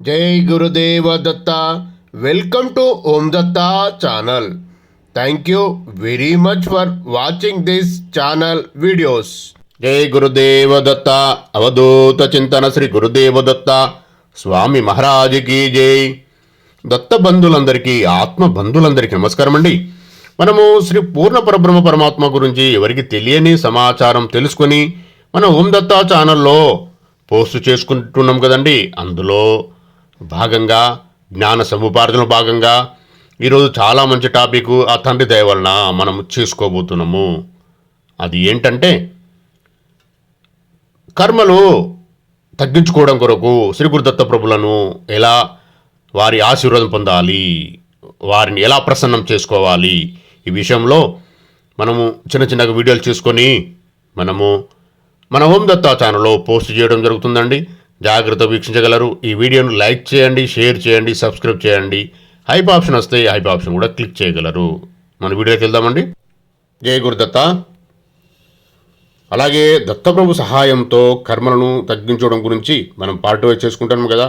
జై Gurudeva Datta. Welcome to Om Datta channel. Thank you very much for watching this channel videos జై గురుదేవ దత్త. అవధూత చింతన శ్రీ గురుదేవ దత్త. స్వామి మహారాజుకి జై. దత్త బంధువులందరికీ ఆత్మ బంధులందరికీ నమస్కారం అండి. మనము శ్రీ పూర్ణ పరబ్రహ్మ పరమాత్మ గురించి ఎవరికి తెలియని సమాచారం తెలుసుకొని మన ఓం దత్తా ఛానల్లో పోస్ట్ చేసుకుంటున్నాం కదండి. అందులో భాగంగా జ్ఞాన సముపార్జన భాగంగా ఈరోజు చాలా మంచి టాపిక్ ఆ తండ్రి దయ వలన మనం చేసుకోబోతున్నాము. అది ఏంటంటే కర్మలు తగ్గించుకోవడం కొరకు శ్రీ గురుదత్త ప్రభులను ఎలా వారి ఆశీర్వాదం పొందాలి వారిని ఎలా ప్రసన్నం చేసుకోవాలి ఈ విషయంలో మనము చిన్న చిన్నగా వీడియోలు చేసుకొని మనము మన హోమ్ దత్తా ఛానల్లో పోస్ట్ చేయడం జరుగుతుందండి. జాగ్రత్త వీక్షించగలరు. ఈ వీడియోను లైక్ చేయండి షేర్ చేయండి సబ్స్క్రైబ్ చేయండి. హైప్ ఆప్షన్ వస్తే హైప్ ఆప్షన్ కూడా క్లిక్ చేయగలరు. మన వీడియోకి వెళ్దామండి. జయ గురుదత్త అలాగే దత్తప్రభు సహాయంతో కర్మలను తగ్గించడం గురించి మనం పార్ట్ వైజ్ చేసుకుంటాం కదా.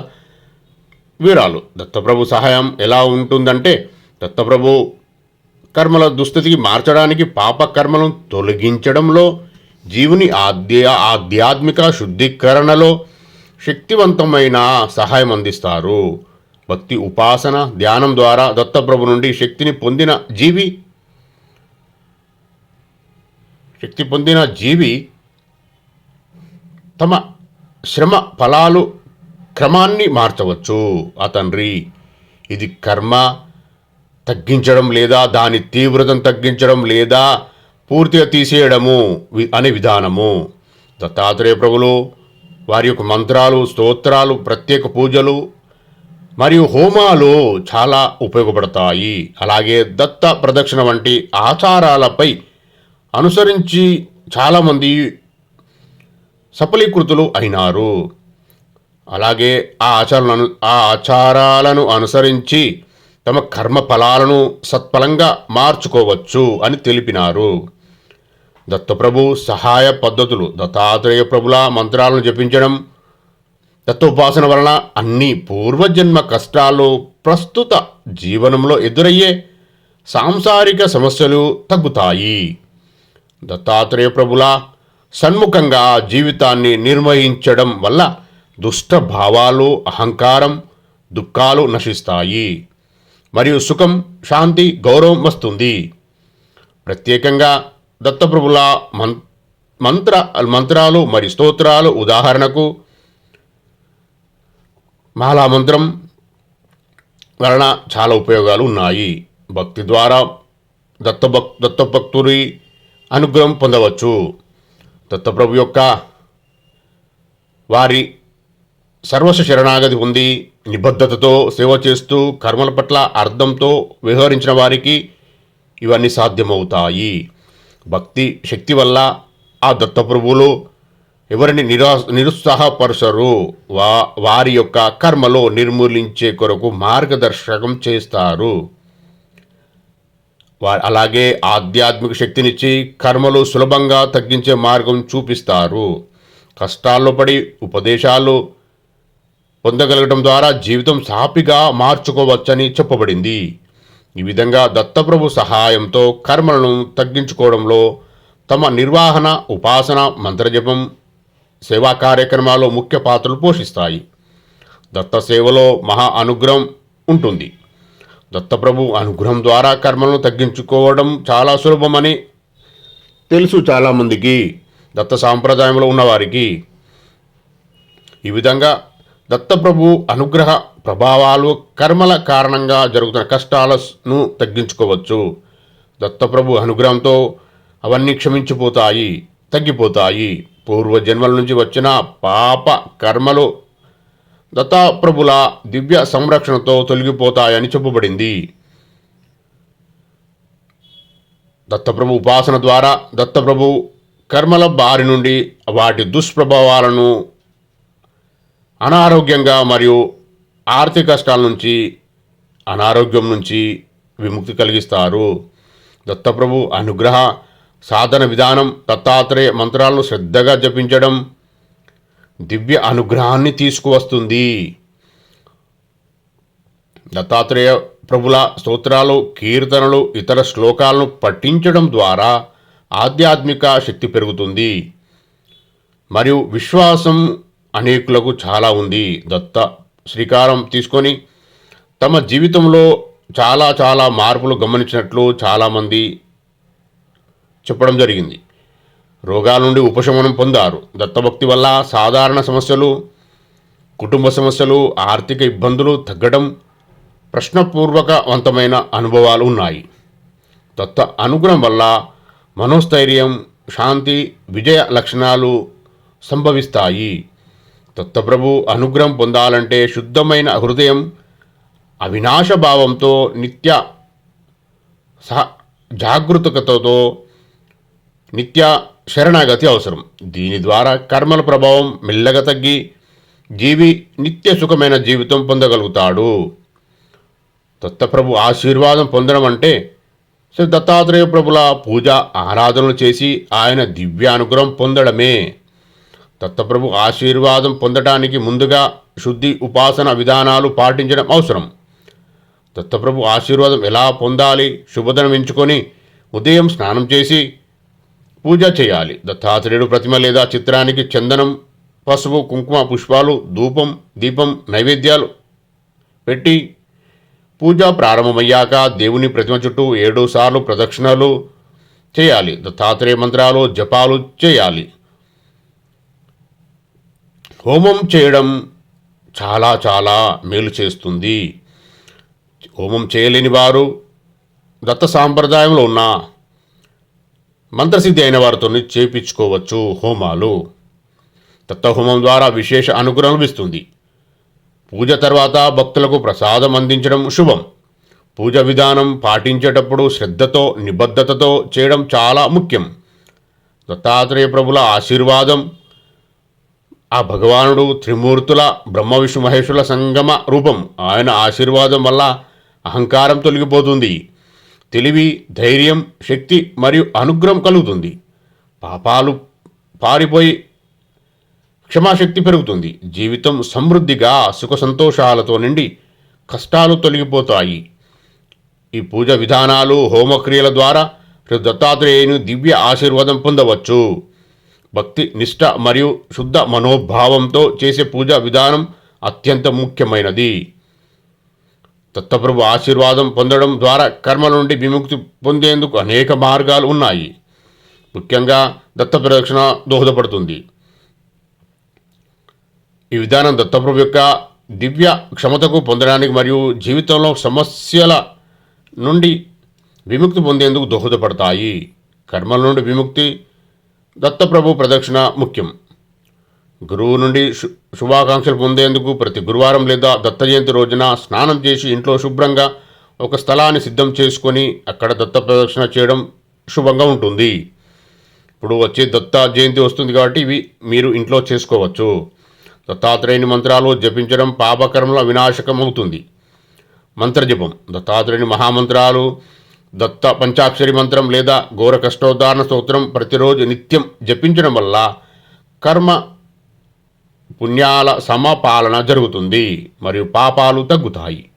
వీరాలు దత్తప్రభు సహాయం ఎలా ఉంటుందంటే దత్తప్రభు కర్మల దుస్థితికి మార్చడానికి పాప కర్మలను తొలగించడంలో జీవుని ఆధ్యా ఆధ్యాత్మిక శుద్ధీకరణలో శక్తివంతమైన సహాయం అందిస్తారు. భక్తి ఉపాసన ధ్యానం ద్వారా దత్తప్రభు నుండి శక్తిని పొందిన జీవి శక్తి పొందిన జీవి తమ శ్రమ ఫలాలు క్రమాన్ని మార్చవచ్చు. ఆ తండ్రి ఇది కర్మ తగ్గించడం లేదా దాని తీవ్రతను తగ్గించడం లేదా పూర్తిగా తీసేయడము అనే విధానము. దత్తాత్రేయ ప్రభులు వారి యొక్క మంత్రాలు స్తోత్రాలు ప్రత్యేక పూజలు మరియు హోమాలు చాలా ఉపయోగపడతాయి. అలాగే దత్త ప్రదక్షిణ వంటి ఆచారాలపై అనుసరించి చాలామంది సఫలీకృతులు అయినారు. అలాగే ఆ ఆచారాలను ఆ ఆచారాలను అనుసరించి తమ కర్మ ఫలాలను సత్ఫలంగా మార్చుకోవచ్చు అని తెలిపినారు. దత్తప్రభు సహాయ పద్ధతులు దత్తాత్రేయ ప్రభుల మంత్రాలను జపించడం దత్తోపాసన వలన అన్ని పూర్వజన్మ కష్టాలు ప్రస్తుత జీవనంలో ఎదురయ్యే సాంసారిక సమస్యలు తగ్గుతాయి. దత్తాత్రేయ ప్రభుల సన్ముఖంగా జీవితాన్ని నిర్వహించడం వల్ల దుష్ట భావాలు అహంకారం దుఃఖాలు నశిస్తాయి. మరియు సుఖం శాంతి గౌరవం వస్తుంది. ప్రత్యేకంగా దత్తప్రభుల మం మంత్ర మంత్రాలు మరియు స్తోత్రాలు ఉదాహరణకు మాలామంత్రం వలన చాలా ఉపయోగాలు ఉన్నాయి. భక్తి ద్వారా దత్తభక్ దత్తభక్తుడి అనుగ్రహం పొందవచ్చు. దత్తప్రభు యొక్క వారి సర్వస్వ శరణాగతి ఉంది నిబద్ధతతో సేవ చేస్తూ కర్మల పట్ల అర్థంతో వ్యవహరించిన వారికి ఇవన్నీ సాధ్యమవుతాయి. భక్తి శక్తి వల్ల ఆ దత్తప్రభువులు ఎవరిని నిరా నిరుత్సాహపరచరు. వా వారి యొక్క కర్మలో నిర్మూలించే కొరకు మార్గదర్శకం చేస్తారు. వారు అలాగే ఆధ్యాత్మిక శక్తినిచ్చి కర్మలు సులభంగా తగ్గించే మార్గం చూపిస్తారు. కష్టాల్లో పడి ఉపదేశాలు పొందగలగడం ద్వారా జీవితం సాపిగా మార్చుకోవచ్చని చెప్పబడింది. ఈ విధంగా దత్తప్రభు సహాయంతో కర్మలను తగ్గించుకోవడంలో తమ నిర్వహణ ఉపాసన మంత్రజపం సేవా కార్యక్రమాల్లో ముఖ్య పాత్రలు పోషిస్తాయి. దత్త సేవలో మహా అనుగ్రహం ఉంటుంది. దత్తప్రభు అనుగ్రహం ద్వారా కర్మలను తగ్గించుకోవడం చాలా సులభమని తెలుసు చాలామందికి దత్త సాంప్రదాయంలో ఉన్నవారికి. ఈ విధంగా దత్తప్రభు అనుగ్రహ ప్రభావాలు కర్మల కారణంగా జరుగుతున్న కష్టాలను తగ్గించుకోవచ్చు. దత్తప్రభు అనుగ్రహంతో అవన్నీ క్షమించిపోతాయి తగ్గిపోతాయి. పూర్వ జన్మల నుంచి వచ్చిన పాప కర్మలు దత్తాప్రభుల దివ్య సంరక్షణతో తొలగిపోతాయని చెప్పబడింది. దత్తప్రభు ఉపాసన ద్వారా దత్తప్రభు కర్మల బారి నుండి వాటి దుష్ప్రభావాలను అనారోగ్యంగా మరియు ఆర్థిక కష్టాల నుంచి అనారోగ్యం నుంచి విముక్తి కలిగిస్తారు. దత్తప్రభు అనుగ్రహ సాధన విధానం దత్తాత్రేయ మంత్రాలను శ్రద్ధగా జపించడం దివ్య అనుగ్రహాన్ని తీసుకువస్తుంది. దత్తాత్రేయ ప్రభుల స్తోత్రాలు కీర్తనలు ఇతర శ్లోకాలను పఠించడం ద్వారా ఆధ్యాత్మిక శక్తి పెరుగుతుంది. మరియు విశ్వాసం అనేకులకు చాలా ఉంది. దత్త శ్రీకారం తీసుకొని తమ జీవితంలో చాలా చాలా మార్పులు గమనించినట్లు చాలామంది చెప్పడం జరిగింది. రోగాల నుండి ఉపశమనం పొందారు. దత్తభక్తి వల్ల సాధారణ సమస్యలు కుటుంబ సమస్యలు ఆర్థిక ఇబ్బందులు తగ్గడం ప్రశ్నపూర్వకవంతమైన అనుభవాలు ఉన్నాయి. దత్త అనుగ్రహం వల్ల మనోస్థైర్యం శాంతి విజయ లక్షణాలు సంభవిస్తాయి. దత్తప్రభు అనుగ్రహం పొందాలంటే శుద్ధమైన హృదయం అవినాశ భావంతో నిత్య సహ జాగృతకతతో నిత్య శరణాగతి అవసరం. దీని ద్వారా కర్మల ప్రభావం మెల్లగా తగ్గి జీవి నిత్య సుఖమైన జీవితం పొందగలుగుతాడు. దత్తప్రభు ఆశీర్వాదం పొందడం అంటే శ్రీ దత్తాత్రేయ ప్రభుల పూజ ఆరాధనలు చేసి ఆయన దివ్యానుగ్రహం పొందడమే. దత్తప్రభు ఆశీర్వాదం పొందటానికి ముందుగా శుద్ధి ఉపాసన విధానాలు పాటించడం అవసరం. దత్తప్రభు ఆశీర్వాదం ఎలా పొందాలి? శుభదనం ఎంచుకొని ఉదయం స్నానం చేసి పూజ చేయాలి. దత్తాత్రేయుడు ప్రతిమ లేదా చిత్రానికి చందనం పసుపు కుంకుమ పుష్పాలు ధూపం దీపం నైవేద్యాలు పెట్టి పూజ ప్రారంభమయ్యాక దేవుని ప్రతిమ చుట్టూ ఏడు సార్లు ప్రదక్షిణలు చేయాలి. దత్తాత్రేయ మంత్రాలు జపాలు చేయాలి. హోమం చేయడం చాలా చాలా మేలు చేస్తుంది. హోమం చేయలేని వారు దత్త సాంప్రదాయంలో ఉన్న మంత్రసిద్ధి అయిన వారితో చేపించుకోవచ్చు హోమాలు. దత్తహోమం ద్వారా విశేష అనుగ్రహం లభిస్తుంది. పూజ తర్వాత భక్తులకు ప్రసాదం అందించడం శుభం. పూజ విధానం పాటించేటప్పుడు శ్రద్ధతో నిబద్ధతతో చేయడం చాలా ముఖ్యం. దత్తాత్రేయ ప్రభుల ఆశీర్వాదం ఆ భగవానుడు త్రిమూర్తుల బ్రహ్మ విష్ణు మహేశ్వరుల సంగమ రూపం. ఆయన ఆశీర్వాదం వల్ల అహంకారం తొలగిపోతుంది. తెలివి ధైర్యం శక్తి మరియు అనుగ్రహం కలుగుతుంది. పాపాలు పారిపోయి క్షమాశక్తి పెరుగుతుంది. జీవితం సమృద్ధిగా సుఖ సంతోషాలతో నిండి కష్టాలు తొలగిపోతాయి. ఈ పూజ విధానాలు హోమక్రియల ద్వారా దత్తాత్రేయుని దివ్య ఆశీర్వాదం పొందవచ్చు. భక్తి నిష్ట మరియు శుద్ధ మనోభావంతో చేసే పూజా విధానం అత్యంత ముఖ్యమైనది. దత్తప్రభు ఆశీర్వాదం పొందడం ద్వారా కర్మల నుండి విముక్తి పొందేందుకు అనేక మార్గాలు ఉన్నాయి. ముఖ్యంగా దత్త ప్రదక్షిణ దోహదపడుతుంది. ఈ విధానం దత్తప్రభు యొక్క దివ్య క్షమతకు పొందడానికి మరియు జీవితంలో సమస్యల నుండి విముక్తి పొందేందుకు దోహదపడతాయి. కర్మల నుండి విముక్తి దత్తప్రభు ప్రదక్షిణ ముఖ్యం. గురువు నుండి శు- శుభాకాంక్షలు పొందేందుకు ప్రతి గురువారం లేదా దత్త జయంతి రోజున స్నానం చేసి ఇంట్లో శుభ్రంగా ఒక స్థలాన్ని సిద్ధం చేసుకొని అక్కడ దత్త ప్రదక్షిణ చేయడం శుభంగా ఉంటుంది. ఇప్పుడు వచ్చే దత్త జయంతి వస్తుంది కాబట్టి ఇవి మీరు ఇంట్లో చేసుకోవచ్చు. దత్తాత్రేయుని మంత్రాలు జపించడం పాపకర్మల వినాశకం అవుతుంది మంత్రజపం దత్తాత్రేయుని మహామంత్రాలు దత్త పంచాక్షరి మంత్రం లేదా ఘోర కష్టోద్ధారణ స్తోత్రం ప్రతిరోజు నిత్యం జపించడం వల్ల కర్మ పుణ్యాల సమపాలన జరుగుతుంది మరియు పాపాలు తగ్గుతాయి.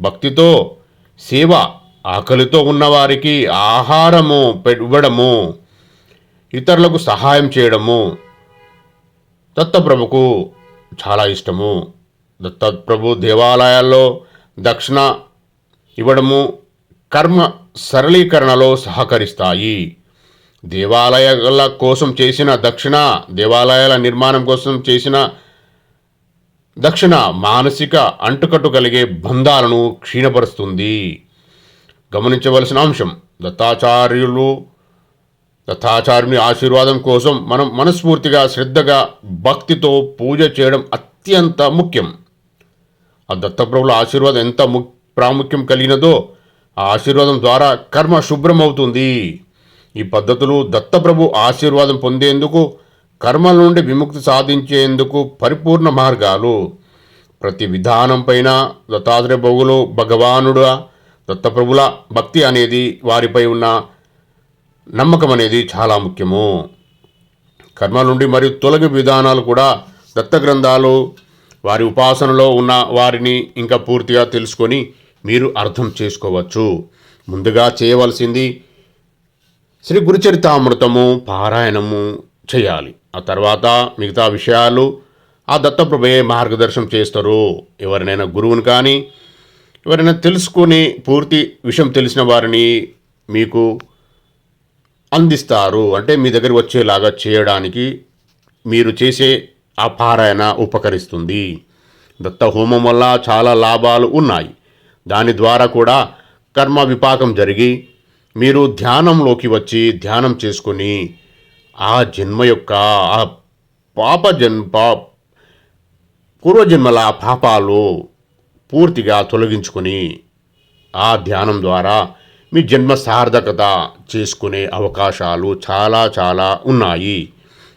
భక్తితో సేవ ఆకలితో ఉన్నవారికి ఆహారము పె- ఇవ్వడము ఇతరులకు సహాయం చేయడము దత్తప్రభుకు చాలా ఇష్టము. దత్తప్రభు దేవాలయాల్లో దక్షిణ ఇవ్వడము కర్మ సరళీకరణలో సహకరిస్తాయి. దేవాలయాల కోసం చేసిన దక్షిణ దేవాలయాల నిర్మాణం కోసం చేసిన దక్షిణ మానసిక అంటుకట్టు కలిగే బంధాలను క్షీణపరుస్తుంది. గమనించవలసిన అంశం దత్తాచార్యులు దత్తాచార్యుని ఆశీర్వాదం కోసం మనం మనస్ఫూర్తిగా శ్రద్ధగా భక్తితో పూజ చేయడం అత్యంత ముఖ్యం. ఆ దత్తప్రభుల ఆశీర్వాదం ఎంత ము ప్రాముఖ్యం కలిగినదో ఆ ఆశీర్వాదం ద్వారా కర్మ శుభ్రమవుతుంది. ఈ పద్ధతులు దత్తప్రభు ఆశీర్వాదం పొందేందుకు కర్మల నుండి విముక్తి సాధించేందుకు పరిపూర్ణ మార్గాలు. ప్రతి విధానం పైన దత్తాత్రేయ బొగులు భగవానుడు దత్తప్రభుల భక్తి అనేది వారిపై ఉన్న నమ్మకం అనేది చాలా ముఖ్యము. కర్మల నుండి మరియు తొలగి విధానాలు కూడా దత్త గ్రంథాలు వారి ఉపాసనలో ఉన్న వారిని ఇంకా పూర్తిగా తెలుసుకొని మీరు అర్థం చేసుకోవచ్చు. ముందుగా చేయవలసింది శ్రీ గురుచరితామృతము పారాయణము చేయాలి. ఆ తర్వాత మిగతా విషయాలు ఆ దత్తప్రభయే మార్గదర్శనం చేస్తారు. ఎవరినైనా గురువుని కానీ ఎవరైనా తెలుసుకొని పూర్తి విషయం తెలిసిన వారిని మీకు అందిస్తారు. అంటే మీ దగ్గర వచ్చేలాగా చేయడానికి మీరు చేసే ఆ పారాయణ ఉపకరిస్తుంది. దత్త హోమం వల్ల చాలా లాభాలు ఉన్నాయి. దాని ద్వారా కూడా కర్మ విపాకం జరిగి మీరు ధ్యానంలోకి వచ్చి ధ్యానం చేసుకొని ఆ జన్మ యొక్క ఆ పాప జన్మ పూర్వజన్మల పాపాలు పూర్తిగా తొలగించుకొని ఆ ధ్యానం ద్వారా మీ జన్మ సార్థకత చేసుకునే అవకాశాలు చాలా చాలా ఉన్నాయి.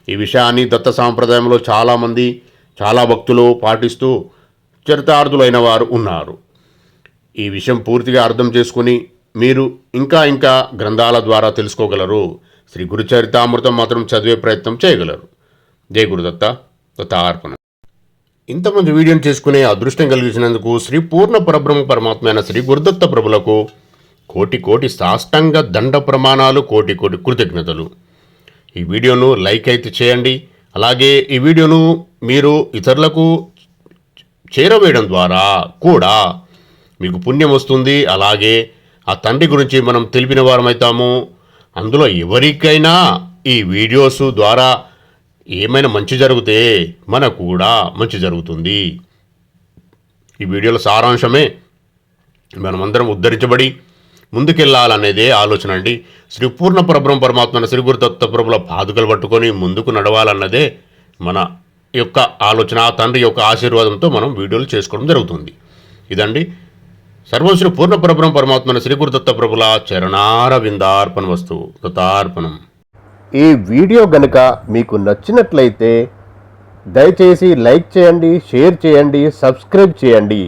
ఈ విషయాన్ని దత్త సాంప్రదాయంలో చాలామంది చాలా భక్తులు పాటిస్తూ చరితార్థులైన వారు ఉన్నారు. ఈ విషయం పూర్తిగా అర్థం చేసుకుని మీరు ఇంకా ఇంకా గ్రంథాల ద్వారా తెలుసుకోగలరు. శ్రీ గురుచరితామృతం మాత్రం చదివే ప్రయత్నం చేయగలరు. జయ గురుదత్త దత్తార్పణ ఇంతమంది వీడియోని చేసుకునే అదృష్టం కలిగించినందుకు శ్రీ పూర్ణ పరబ్రహ్మ పరమాత్మ అయిన శ్రీ గురుదత్త ప్రభులకు కోటి కోటి సాష్టంగ దండ ప్రమాణాలు కోటి కోటి కృతజ్ఞతలు. ఈ వీడియోను లైక్ అయితే చేయండి. అలాగే ఈ వీడియోను మీరు ఇతరులకు చేరవేయడం ద్వారా కూడా మీకు పుణ్యం వస్తుంది. అలాగే ఆ తండ్రి గురించి మనం తెలిపిన వారమవుతాము అందులో ఎవరికైనా ఈ వీడియోస్ ద్వారా ఏమైనా మంచి జరిగితే మనకు కూడా మంచి జరుగుతుంది. ఈ వీడియోల సారాంశమే. మనమందరం ఉద్ధరించబడి ముందుకెళ్ళాలనేదే ఆలోచన అండి. శ్రీ పూర్ణ పరబ్రహ్మ పరమాత్మ శ్రీ గురుదత్త ప్రభుల పాదుకలు పట్టుకొని ముందుకు నడవాలన్నదే మన యొక్క ఆలోచన ఆ తండ్రి యొక్క ఆశీర్వాదంతో మనం వీడియోలు చేసుకోవడం జరుగుతుంది. ఇదండి. సర్వశ్రీ పూర్ణ పరబ్రహ్మ పరమాత్మ శ్రీ గురు దత్తప్రభుల చరణార విందార్పణ వస్తు దత్తార్పణం ఈ వీడియో గనుక మీకు నచ్చినట్లయితే దయచేసి లైక్ చేయండి షేర్ చేయండి సబ్స్క్రైబ్ చేయండి.